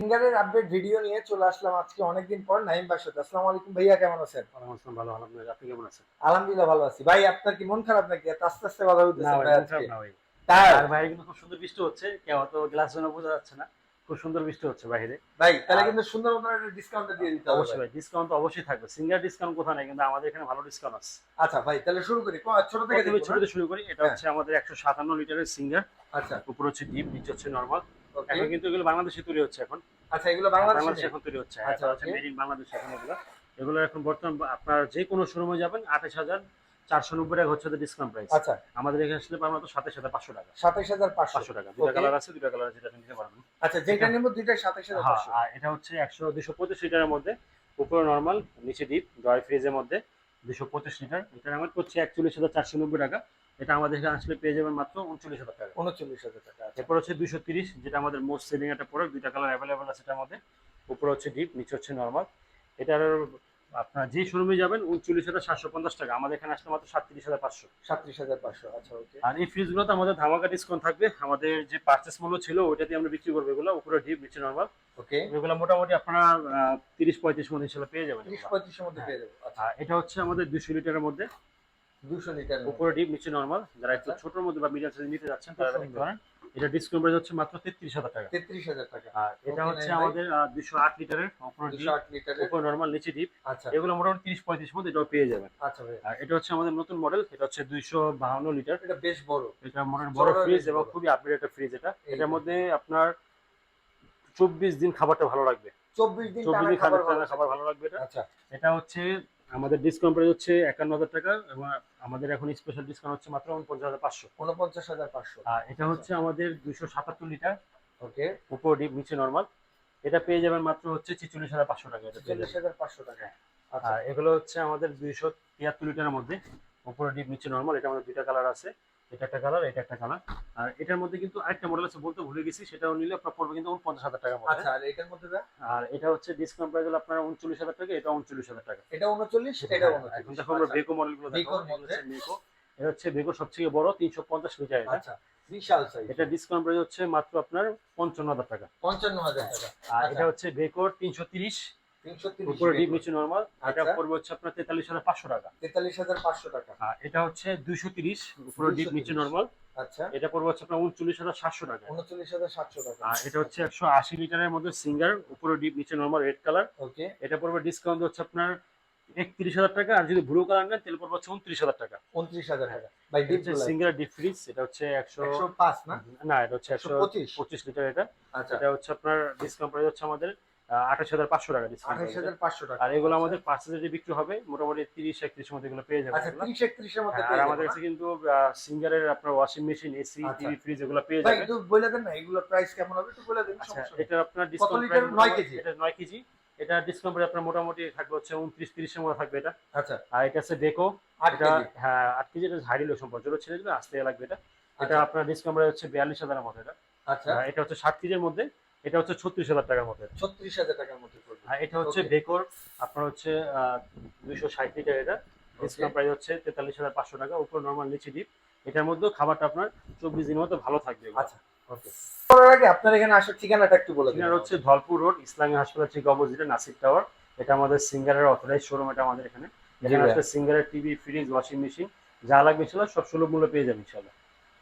সিঙ্গারের update video নিয়ে চলে আসলাম আজকে অনেকদিন পর নাইম বাসাতে আসসালামু আলাইকুম ভাইয়া কেমন আছেন? আসসালাম ভালো আলহামদুলিল্লাহ। আপনি কেমন আছেন? আলহামদুলিল্লাহ ভালো আছি। ভাই আপনার কি মন খারাপ নাকি? এত আস্তে আস্তে কথা বলতেছেন ভাই আজকে? না ভাই। কিন্তু খুব সুন্দর বৃষ্টি হচ্ছে কেউ তো গ্লাস জন্য বোঝা যাচ্ছে না। খুব সুন্দর বৃষ্টি হচ্ছে বাইরে। ভাই তাহলে কিন্তু সুন্দর মতো একটা ডিসকাউন্ট দিয়ে দিতে হবে অবশ্যই ভাই। ডিসকাউন্ট তো অবশ্যই থাকবে। সিঙ্গার ডিসকাউন্ট কোথাও নাই কিন্তু আমাদের এখানে ভালো ডিসকাউন্ট আছে। আচ্ছা ভাই তাহলে শুরু করি। ছোট থেকে ছোট না? শুরু করি এটা হ্যাঁ। হচ্ছে আমাদের একশো সাতান্ন লিটারের সিঙ্গার আচ্ছা। উপর হচ্ছে ডিপ নিচে হচ্ছে নর্মাল এখন কিন্তু এগুলো বাংলাদেশে তৈরি হচ্ছে এখন। আচ্ছা এগুলো বাংলাদেশে এখন তৈরি হচ্ছে আচ্ছা, এটা মেড ইন বাংলাদেশ এখন এগুলো। এগুলো এখন বর্তমান আপনার যে কোনো শোরুমে যাবেন আঠাশ হাজার চারশো নব্বই টাকা হচ্ছে ডিসকাউন্ট প্রাইস আচ্ছা। আমাদের এখানে আসলে পাবেন মাত্র সাতাশ হাজার পাঁচশো টাকা। সাতাইশ হাজার পাঁচশো। টাকা। দুটা কালার আছে দুটা কালার যেটা নিতে পারবেন। আচ্ছা যেটা নেব দুইটাই সাতাইশ হাজার হ্যাঁ, পাঁচশো। আর এটা হচ্ছে একশো দুশো পঁচিশ লিটারের মধ্যে উপরে নর্মাল নিচে ডিপ ড্রয় ফ্রিজের মধ্যে দুশো পঁচিশ লিটার। এটার আমার করছে একচল্লিশ হাজার চারশো নব্বই টাকা। এটা আমাদের এখানে আসলে পেয়ে যাবেন মাত্র উনচল্লিশ হাজার টাকা। উনচল্লিশ হাজার টাকা আচ্ছা। এরপর হচ্ছে দুশো তিরিশ যেটা আমাদের মোস্ট সেলিং একটা প্রোডাক্ট দুইটা কালার অ্যাভেলেবেল আছে এটার মধ্যে উপরে হচ্ছে ডিপ নিচে হচ্ছে নর্মাল এটার আপনার যে শোরুমে যাবেন উনচল্লিশ হাজার সাতশো পঞ্চাশ টাকা। আমাদের এখানে আসলে মাত্র সাতত্রিশ হাজার পাঁচশো। সাতত্রিশ হাজার পাঁচশো আচ্ছা ওকে আর এই ফ্রিজগুলোতে আমাদের ধামাকা ডিসকাউন্ট থাকবে। আমাদের যে পার্চেস মূল্য ছিল ওইটা দিয়ে আমরা বিক্রি করব এগুলো। উপরে ডিপ নিচে নর্মাল ওকে এগুলো মোটামুটি আপনারা তিরিশ পঁয়ত্রিশ মধ্যে হিসেবে পেয়ে যাবেন ত্রিশ। পঁয়ত্রিশের মধ্যে পেয়ে যাব আচ্ছা। এটা হচ্ছে আমাদের দুশো লিটারের মধ্যে। দুশো লিটার উপরে ডিপ নিচে নর্মাল। যারা একটু আচ্ছা। মধ্যে বা মিডিয়াম সাইজ নিতে যাচ্ছেন তারা খুব পারেন। এটা ডিসকাউন্ট প্রাইস হচ্ছে মাত্র তেত্রিশ হাজার টাকা। তেত্রিশ হাজার টাকা। আর এটা হচ্ছে আমাদের দুশো আট লিটারের উপরে দুশো ডিপ আট লিটারের। উপরে নর্মাল নিচে ডিপ। আচ্ছা। এগুলো মোটামুটি তিরিশ পঁয়ত্রিশ মধ্যে এটাও পেয়ে যাবেন। আচ্ছা ভাই আর এটা হচ্ছে আমাদের নতুন মডেল এটা হচ্ছে দুইশো বাহান্ন লিটার। এটা বেশ বড়। এটা মোটামুটি বড় ফ্রিজ এবং খুবই আপডেট একটা ফ্রিজ এটা। এটার মধ্যে আপনার চব্বিশ দিন খাবারটা ভালো লাগবে। চব্বিশ দিন খাবার ভালো খাবার ভালো লাগবে এটা। আচ্ছা। এটা হচ্ছে আমাদের ডিসকাউন্ট প্রাইস হচ্ছে একান্ন হাজার টাকা এবং আমাদের এখন স্পেশাল ডিসকাউন্ট হচ্ছে মাত্র উনপঞ্চাশ হাজার পাঁচশো। উনপঞ্চাশ হাজার পাঁচশো। আর এটা হচ্ছে আমাদের দুশো সাতাত্তর লিটার ওকে উপর ডিপ নিচে নর্মাল এটা পেয়ে যাবেন মাত্র হচ্ছে ছেচল্লিশ হাজার পাঁচশো টাকা এটা চল্লিশ। হাজার পাঁচশো টাকা। আর এগুলো হচ্ছে আমাদের দুইশো তিয়াত্তর লিটারের মধ্যে। উপরে ডিপ নিচে নর্মাল এটা আমাদের দুইটা কালার আছে। এটা একটা কালার এটা একটা কালার আর এটার মধ্যে কিন্তু আরেকটা মডেল আছে বলতে ভুলে গেছি সেটাও নিলে আপনার পড়বে কিন্তু উনপঞ্চাশ হাজার মধ্যে আচ্ছা আর এটার মধ্যে? আর এটা হচ্ছে ডিসকাউন্ট প্রাইস হলো আপনার উনচল্লিশ হাজার টাকা এটা উনচল্লিশ হাজার টাকা। এটা উনচল্লিশ এটা হ্যাঁ, এখন দেখো আমরা আচ্ছা, বেকো মডেলগুলো দেখো বেকো এটা হচ্ছে বেকো সবথেকে বড় তিনশো পঞ্চাশ লিটার আচ্ছা বিশাল সাইজ এটা ডিসকাউন্ট প্রাইস হচ্ছে মাত্র আপনার পঞ্চান্ন হাজার টাকা। পঞ্চান্ন হাজার টাকা। আর আচ্ছা। এটা হচ্ছে বেকোর তিনশো তিরিশ উপরে ডিপ নিচে নর্মাল এটা আচ্ছা। পড়বে হচ্ছে আপনার তেতাল্লিশ হাজার পাঁচশো টাকা। তেতাল্লিশ হাজার পাঁচশো টাকা। এটা হচ্ছে দুইশো তিরিশ উপরে ডিপ নিচে 230 আচ্ছা। এটা পড়বে হচ্ছে আপনার উনচল্লিশ হাজার সাতশো টাকা। উনচল্লিশ হাজার সাতশো টাকা। আর এটা হচ্ছে একশো আশি লিটারের মধ্যে সিঙ্গার উপরে ডিপ নিচে নর্মাল রেড কালার ওকে। এটা পড়বে ডিসকাউন্ট হচ্ছে আপনার একত্রিশ হাজার টাকা আর যদি ব্লু কালার নেন তাহলে পড়বে হচ্ছে উনত্রিশ হাজার টাকা। উনত্রিশ হাজার টাকা। ডিপ সিঙ্গার ডিপ ফ্রিজ এটা হচ্ছে একশো একশো পাঁচ না? না এটা হচ্ছে একশো পঁচিশ। লিটার এটা। আচ্ছা। এটা হচ্ছে আপনার ডিসকাউন্ট প্রাইস হচ্ছে আমাদের আঠাশ হাজার পাঁচশো টাকা আঠাইশ হাজার পাঁচশো টাকা। আর এগুলো আমাদের পার্সেলে যে বিক্রি হবে মোটামুটি তিরিশ একত্রিশ মধ্যে এগুলো পেয়ে যাবে আচ্ছা। ত্রিশ একত্রিশের মধ্যে হ্যাঁ, আর আমাদের কাছে কিন্তু সিঙ্গারের আপনার washing machine AC. TV fridge এগুলো পেয়ে যাবে। একটু বলে দেন না প্রাইস কেমন হবে একটু বলে দেন আচ্ছা। এটা আপনার ডিসকাউন্ট নয় কেজি? এটা নয় কেজি। এটা ডিসকাউন্ট আপনার মোটামুটি থাকবে হচ্ছে উনত্রিশ তিরিশের মধ্যে থাকবে এটা। আচ্ছা। আর এটা আছে ডেকো এটা হ্যাঁ আট কেজি এটা হাইডি লোশন পর্যন্ত ছেড়ে দিলে আসতে লাগবে এটা। এটা আচ্ছা। আপনার ডিসকাউন্ট হচ্ছে বিয়াল্লিশ হাজারের মধ্যে এটা। আচ্ছা। এটা হচ্ছে ষাট কেজির মধ্যে। এটা হচ্ছে ছত্রিশ হাজার টাকার মধ্যে ছত্রিশ হাজার টাকার মধ্যে পড়বে। আর এটা হচ্ছে. বেকোর আপনার হচ্ছে দুইশো ষাট লিটার এটা। ডিসকাউন্ট প্রাইস হচ্ছে তেতাল্লিশ হাজার পাঁচশো টাকা উপর নর্মাল নিচে ডিপ এটার মধ্যেও খাবারটা আপনার চব্বিশ দিনের মতো ভালো থাকবে আচ্ছা। ওকে করার আগে আপনার এখানে আসার ঠিকানাটা একটু বলে দিন। হচ্ছে ধলপুর রোড ইসলামী হাসপাতাল ঠিক অপোজিটে নাসির টাওয়ার। এটা আমাদের সিঙ্গারের অথরাইজ শোরুম এটা আমাদের এখানে। এখানে। আসলে সিঙ্গারের টিভি ফ্রিজ ওয়াশিং মেশিন যা লাগবে ছিল সব সুলভ মূল্য পেয়ে যাবেন ইনশাল্লাহ